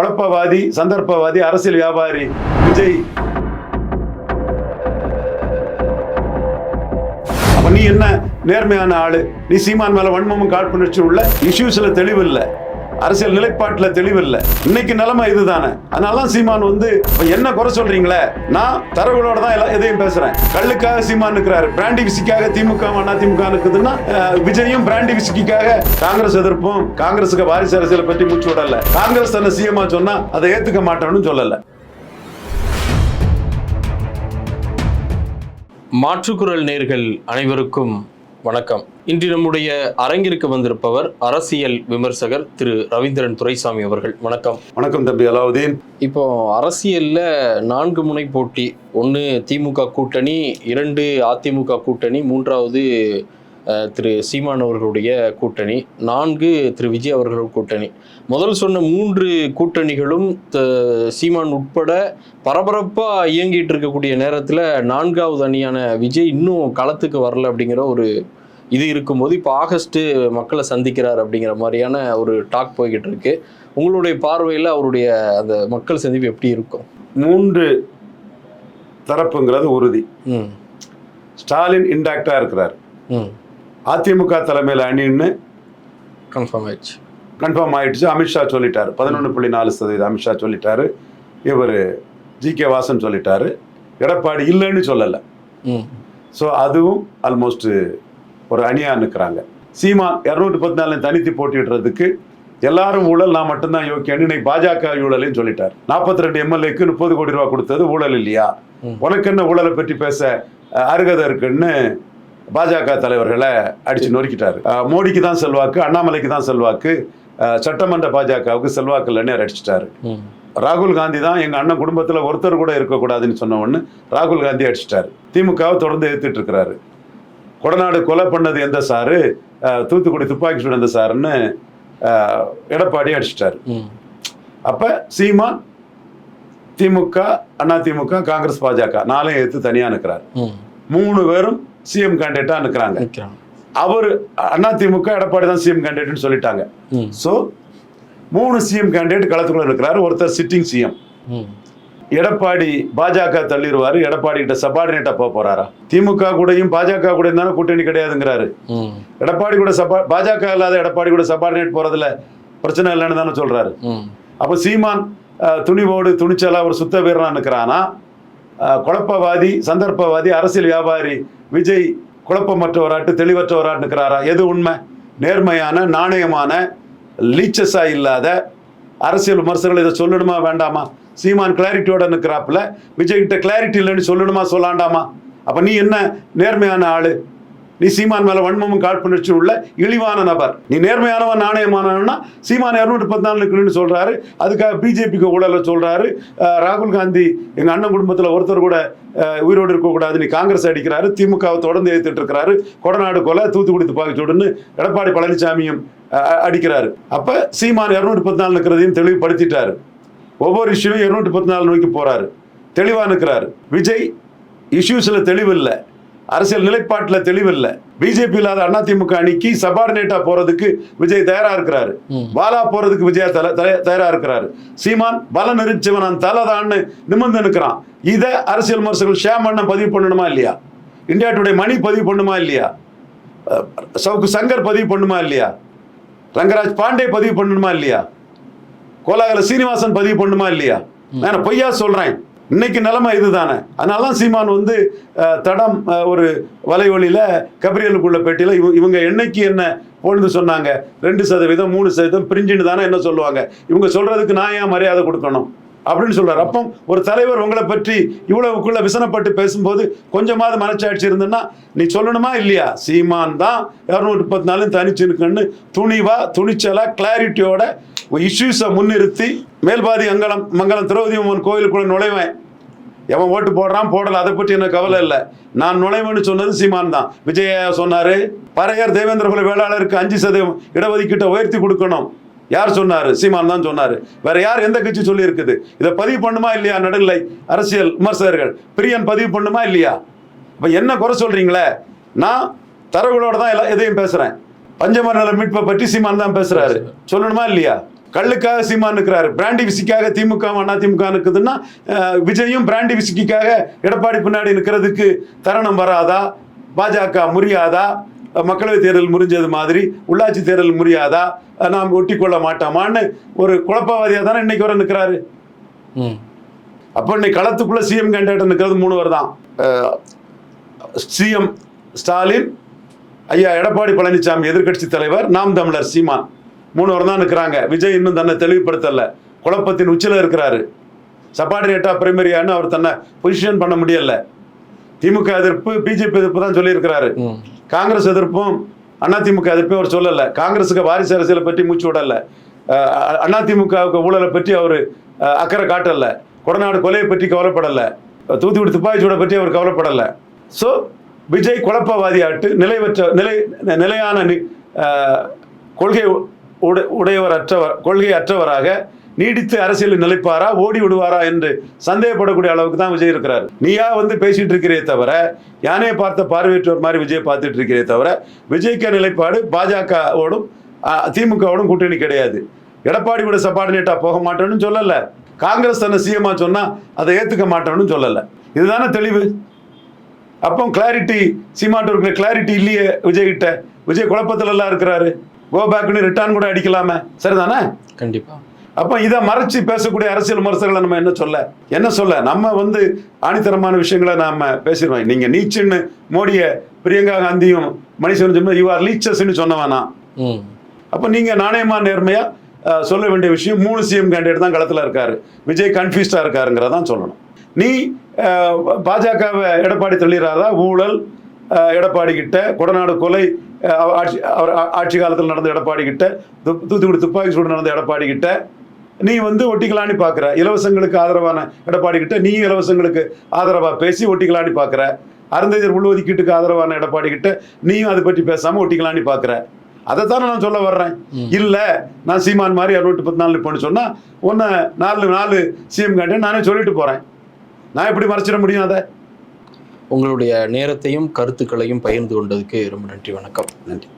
குழப்பவாதி சந்தர்ப்பவாதி அரசியல் வியாபாரி விஜய். நீ என்ன நேர்மையான ஆளு? நீ சீமான் மேல வன்மமும் காழ்ப்புணர்ச்சி உள்ள இஷ்யூஸ்ல தெளிவு இல்ல. அரசியல் நிலைப்பாட்டில் தெளிவு இல்லை இன்னைக்கு நிலைமை இதுதானே. அதனால சீமான் வந்து என்ன குறை சொல்றீங்களே? நான் தரவுகளோட தான் எல்லாம் எதையும் பேசுறேன். கல்லுக்காக சீமான் இருக்கிறாரு பிராண்டி விசிக்காக திமுக அதிமுக இருக்குதுன்னா விஜயும் பிராண்டி விசிக்காக காங்கிரஸ் எதிர்ப்பும் காங்கிரஸுக்கு வாரிசு அரசியலை பற்றி மூச்சு விடல. காங்கிரஸ் தன்னை சிஎம்மா சொன்னா அதை ஏத்துக்க மாட்டோம்னு சொல்லல. மாற்றுக்குரல் நேர்கள் அனைவருக்கும் வணக்கம். இன்று நம்முடைய அரங்கிற்கு வந்திருப்பவர் அரசியல் விமர்சகர் திரு ரவீந்திரன் துரைசாமி அவர்கள். வணக்கம். வணக்கம் தம்பி அலாவுதீன். இப்போ அரசியல்ல நான்கு முனை போட்டி. ஒன்று திமுக கூட்டணி இரண்டு அதிமுக கூட்டணி மூன்றாவது திரு சீமான் அவர்களுடைய கூட்டணி நான்கு திரு விஜய் அவர்கள் கூட்டணி. முதல் சொன்ன மூன்று கூட்டணிகளும் சீமான் உட்பட பரபரப்பாக இயங்கிட்டு இருக்கக்கூடிய நேரத்தில் நான்காவது அணியான விஜய் இன்னும் களத்துக்கு வரல அப்படிங்கிற ஒரு இது இருக்கும்போது இப்போ ஆகஸ்ட்டு மக்களை சந்திக்கிறார் அப்படிங்கிற மாதிரியான ஒரு டாக் போய்கிட்டு இருக்கு. உங்களுடைய பார்வையில் அவருடைய அந்த மக்கள் சந்திப்பு எப்படி இருக்கும்? மூன்று தரப்புங்கிறது உறுதி. ம். ஸ்டாலின் இன்டாக்டா இருக்கிறார். ம். அதிமுக தலைமையில் அணின்னு கன்ஃபார்ம் ஆயிடுச்சு. கன்ஃபார்ம் ஆயிடுச்சு. அமித்ஷா சொல்லிட்டாரு. பதினொன்று புள்ளி நாலு சதவீதம் அமித்ஷா சொல்லிட்டாரு. இவர் ஜி கே வாசன் சொல்லிட்டாரு. எடப்பாடி இல்லைன்னு சொல்லலை. ஸோ அதுவும் ஆல்மோஸ்ட் ஒரு அணியா நிற்கிறாங்க சீமான் இரநூத்தி பதினாலு தனித்து போட்டிடுறதுக்கு எல்லாரும் ஊழல் நான் மட்டும்தான் யோக்கியன்னு இன்னைக்கு பாஜக ஊழலையும் சொல்லிட்டார். நாற்பத்தி ரெண்டு எம்எல்ஏக்கு முப்பது கோடி ரூபா கொடுத்தது ஊழல் இல்லையா. உனக்கு என்ன ஊழலை பற்றி பேச அருகதை இருக்குன்னு பாஜக தலைவர்களை அடிச்சு நொறுக்கிட்டாரு. மோடிக்கு தான் செல்வாக்கு அண்ணாமலைக்கு தான் செல்வாக்கு சட்டமன்ற பாஜகவுக்கு செல்வாக்கு இல்லைன்னு அடிச்சிட்டாரு. ராகுல் காந்தி தான் எங்க அண்ணன் குடும்பத்துல ஒருத்தர் கூட இருக்கக்கூடாதுன்னு சொன்ன உடனே ராகுல் காந்தி அடிச்சிட்டாரு. திமுகவை தொடர்ந்து எதிர்த்துட்டு இருக்கிறாரு. கொடநாடு கொலை பண்ணது எந்த சாரு? தூத்துக்குடி துப்பாக்கி சூடு எந்த சாருன்னு எடப்பாடி அடிச்சிட்டாரு. அப்ப சீமான் திமுக அண்ணா திமுக காங்கிரஸ் பாஜக நாளையும் எடுத்து தனியா நிற்கிறார் மூணு பேரும் சிஎம் கேண்டிடேட்டா நிற்கிறாங்க அவர் அண்ணா திமுக எடப்பாடி தான் சிஎம் கேண்டிடேட்னு சொல்லிட்டாங்க. ஸோ மூணு சிஎம் கேண்டிடேட் களத்துக்குள்ள இருக்கிறாரு. ஒருத்தர் சிட்டிங் சிஎம் எடப்பாடி பாஜக தள்ளிடுவாரு. எடப்பாடி கிட்ட சபார்டினேட்டா போக போறாரா? திமுக கூடயும் பாஜக கூட தானே கூட்டணி கிடையாதுங்கிறாரு. எடப்பாடி கூட சபா பாஜக இல்லாத எடப்பாடி கூட சபார்டினேட் போறதுல பிரச்சனை இல்லைன்னு தானே சொல்றாரு. அப்போ சீமான் துணிவோடு துணிச்சலா ஒரு சுத்த வீரனா நிற்கிறானா குழப்பவாதி சந்தர்ப்பவாதி அரசியல் வியாபாரி விஜய் குழப்பமற்றவராட்டு தெளிவற்றவராட்டுக்கிறாரா எது உண்மை? நேர்மையான நாணயமான லீச்சஸா இல்லாத அரசியல் விமர்சகர்கள் இதை சொல்லணுமா வேண்டாமா? சீமான் கிளாரிட்டியோட நிற்கிறாப்புல. விஜய் கிட்ட கிளாரிட்டி இல்லைன்னு சொல்லணுமா சொல்லாண்டாமா? அப்போ நீ என்ன நேர்மையான ஆள்? நீ சீமான் மேல வன்மமும் காழ்ப்புணர்ச்சி உள்ள இழிவான நபர். நீ நேர்மையானவன் நாணயமானவன்னா சீமான் இருநூற்றி பதினாலு நிற்கணும்னு சொல்றாரு. அதுக்காக பிஜேபிக்கு ஊழல சொல்றாரு. ராகுல் காந்தி எங்க அண்ணன் குடும்பத்துல ஒருத்தர் கூட உயிரோடு இருக்கக்கூடாது நீ காங்கிரஸ் அடிக்கிறாரு. திமுகவை தொடர்ந்து எதிர்த்துட்டு இருக்கிறாரு கொடநாடு கொலை தூத்துக்குடி துப்பாக்கி சூடுன்னு எடப்பாடி பழனிசாமியும் அடிக்கிறாரு. அப்ப சீமான் இருநூற்றி பதினாலு இருக்கிறதையும் தெளிவுபடுத்திட்டாரு. ஒவ்வொரு இஷ்யூவும் இருநூற்றி நாள் நோக்கி போறாரு. தெளிவா இருக்கிறாரு விஜய் இஷ்யூஸ்ல தெளிவு இல்லை அரசியல் நிலைப்பாட்டுல தெளிவு இல்லை பிஜேபி இல்லாத அதிமுக அணிக்கு சபார்டினேட்டா போறதுக்கு விஜய் தயாரா இருக்கிறாரு. பாலா போறதுக்கு விஜய் தயாரா இருக்கிறாரு. சீமான் பல நெரிச்சவன் தலைதான்னு நிமிர்ந்து நிற்கிறான் இதை அரசியல் விமர்சகர்கள் ஷேம் பண்ண பதிவு பண்ணணுமா இல்லையா? இந்தியா டுடே மணி பதிவு பண்ணுமா இல்லையா? சவுக்கு சங்கர் பதிவு பண்ணுமா இல்லையா? ரங்கராஜ் பாண்டே பதிவு பண்ணணுமா இல்லையா? கோலாகல சீனிவாசன் பதிவு பண்ணுமா இல்லையா? நான் பொய்யா சொல்றேன். இன்னைக்கு நிலைமை இதுதானே. அதனால தான் சீமான் வந்து தடம் ஒரு வலைவழியில் கபிரியலுக்குள்ள பேட்டியில் இவ- இவங்க என்னைக்கு என்ன பொழுது சொன்னாங்க. ரெண்டு சதவீதம் மூணு சதவீதம் பிரிஞ்சுன்னு தானே என்ன சொல்லுவாங்க. இவங்க சொல்றதுக்கு நான் ஏன் மரியாதை கொடுக்கணும்? அப்படின்னு சொல்றாரு. அப்போ ஒரு தலைவர் உங்களை பற்றி இவ்வளவுக்குள்ள விசனப்பட்டு பேசும்போது கொஞ்சமாவது மனச்சாட்சி இருந்ததுன்னா நீ சொல்லணுமா இல்லையா? சீமான் தான் இரநூத்தி முப்பத்தி நாலு தனிச்சு இருக்குன்னு துணிவா துணிச்சலா கிளாரிட்டியோட இஷ்யூஸை முன்னிறுத்தி மேல்பாதி அங்கலம் மங்கலம் திரௌபதி அம்மன் கோயிலுக்குள்ள நுழைவேன். எவன் ஓட்டு போடுறான் போடல அதை பற்றி எனக்கு கவலை இல்லை. நான் நுழைவேன்னு சொன்னது சீமான் தான். விஜய சொன்னாரு பறையர் தேவேந்திர குல வேளாளருக்கு அஞ்சு சதவீதம் இடஒதுக்கீட்டை உயர்த்தி கொடுக்கணும். யார் சொன்னாரு? சீமான் தான் சொன்னாரு. வேற யார் எந்த கட்சி சொல்லி இருக்குது இதை பதிவு பண்ணுமா இல்லையா நடுநிலை அரசியல் விமர்சகர்கள்? பிரியன் பதிவு பண்ணுமா இல்லையா? இப்ப என்ன குறை சொல்றீங்களே? நான் தரவுகளோட தான் எல்லா எதையும் பேசுறேன். பஞ்சமர நல மீட்பை பற்றி சீமான் தான் பேசுறாரு. சொல்லணுமா இல்லையா? கள்ளுக்காக சீமான் இருக்கிறாரு பிராண்டி விசிக்காக திமுக அண்ணா திமுக இருக்குதுன்னா அஹ், விஜயும் பிராண்டி விசிக்காக எடப்பாடி பின்னாடி நிற்கிறதுக்கு தருணம் வராதா? பாஜக முறியாதா? மக்களவைத் தேர்தல் முறிஞ்சது மாதிரி உள்ளாட்சி தேர்தல் முறியாதா? நாம் ஒட்டி கொள்ள மாட்டோமான்னு ஒரு குழப்பவாதியாக தானே இன்னைக்கு வர நிற்கிறாரு. அப்போ இன்னைக்கு களத்துக்குள்ள சிஎம் கேண்டிடேட் நிற்கிறது மூணுவர் தான். சிஎம் ஸ்டாலின் ஐயா எடப்பாடி பழனிசாமி எதிர்க்கட்சி தலைவர் நாம் தமிழர் சீமான். மூணுவர் தான் நிற்கிறாங்க விஜய் இன்னும் தன்னை தெளிவுபடுத்தல. குழப்பத்தின் உச்சியில் இருக்கிறாரு. சப்பார்டினேட்டா பிரைமரியான்னு அவர் தன்னை பொசிஷன் பண்ண முடியல. திமுக எதிர்ப்பு பிஜேபி எதிர்ப்பு தான் சொல்லியிருக்கிறாரு. காங்கிரஸ் எதிர்ப்பும் அதிமுக எதிர்ப்பையும் அவர் சொல்லல. காங்கிரஸுக்கு வாரிசு அரசியலை பற்றி மூச்சு விடல. அதிமுகவுக்கு ஊழலை பற்றி அவர் அக்கறை காட்டல. கொடநாடு கொலையை பற்றி கவலைப்படல. தூத்துக்குடி துப்பாக்கிச்சூடை பற்றி அவர் கவலைப்படல. ஸோ விஜய் குழப்பவாதியாட்டு நிலைவற்ற நிலை நிலையான கொள்கை உடை உடையவர் அற்றவர் கொள்கை அற்றவராக நீடித்து அரசியலில் நிலைப்பாரா ஓடி விடுவாரா என்று சந்தேகப்படக்கூடிய அளவுக்கு தான் விஜய் இருக்கிறார். நீயா வந்து பேசிட்டு இருக்கிறே தவிர யானையை பார்த்த பார்வையற்றவர் மாதிரி விஜய் பார்த்துட்டு இருக்கிறே தவிர விஜய்க்கு நிலைப்பாடு பாஜகவோடும் திமுகவோடும் கூட்டணி கிடையாது. எடப்பாடி கூட சபார்டினேட்டா போக மாட்டேன்னு சொல்லல. காங்கிரஸ் தன்னை சிஎம்மா சொன்னா அதை ஏத்துக்க மாட்டேன்னு சொல்லல. இதுதானே தெளிவு? அப்போ கிளாரிட்டி சீமாட்டு இருக்கிற கிளாரிட்டி இல்லையே விஜய் கிட்ட விஜய் குழப்பத்துல எல்லாம் இருக்கிறாரு. கோ பேக்னு ரிட்டர்ன் கூட அடிக்கலாமே. சரிதானே? கண்டிப்பா. அப்போ இதை மறைச்சு பேசக்கூடிய அரசியல் விமர்சகர்களை நம்ம என்ன சொல்ல? என்ன சொல்ல? நம்ம வந்து ஆணித்தரமான விஷயங்களை நாம பேசிடுவோம். நீங்க நீச்சுன்னு மோடிய பிரியங்கா காந்தியும் மணிசன் சொன்ன யூ ஆர் லீச்சஸ்ன்னு சொன்னவானா? ம். அப்போ நீங்க நாணயமா நேர்மையா சொல்ல வேண்டிய விஷயம் மூணு சிஎம் கேண்டிடேட் தான் களத்துல இருக்காரு. விஜய் கன்ஃபியூஸ்டா இருக்காருங்கிறதான் சொல்லணும். நீ பாஜகவை எடப்பாடி தள்ளிடுறாரா? ஊழல் எடப்பாடி கிட்ட கொடநாடு கொலை ஆட்சி அவர் ஆட்சி காலத்தில் நடந்த எடப்பாடி கிட்ட து- தூத்துக்குடி துப்பாக்கி சூடு நடந்த எடப்பாடி கிட்ட நீ வந்து ஒட்டிக்கலான்னு பார்க்குற இலவசங்களுக்கு ஆதரவான எடப்பாடி கிட்ட நீ இலவசங்களுக்கு ஆதரவா பேசி ஒட்டிக்கலான்னு பார்க்குற அருந்ததியர் உள்ஒதுக்கீட்டுக்கு ஆதரவான எடப்பாடி கிட்ட நீயும் அதை பற்றி பேசாம ஒட்டிக்கலான்னு பார்க்குற அதைத்தானே நான் சொல்ல வர்றேன். இல்ல நான் சீமான் மாதிரி இரநூத்தி பத்து நாலு நிற்பேன்னு சொன்னா ஒன்று நாலு நாலு சிஎம் கேண்டேன் நானே சொல்லிட்டு போறேன். நான் எப்படி மறைச்சிட முடியும் அதை? உங்களுடைய நேரத்தையும் கருத்துக்களையும் பகிர்ந்து கொண்டதுக்கு ரொம்ப நன்றி வணக்கம். நன்றி.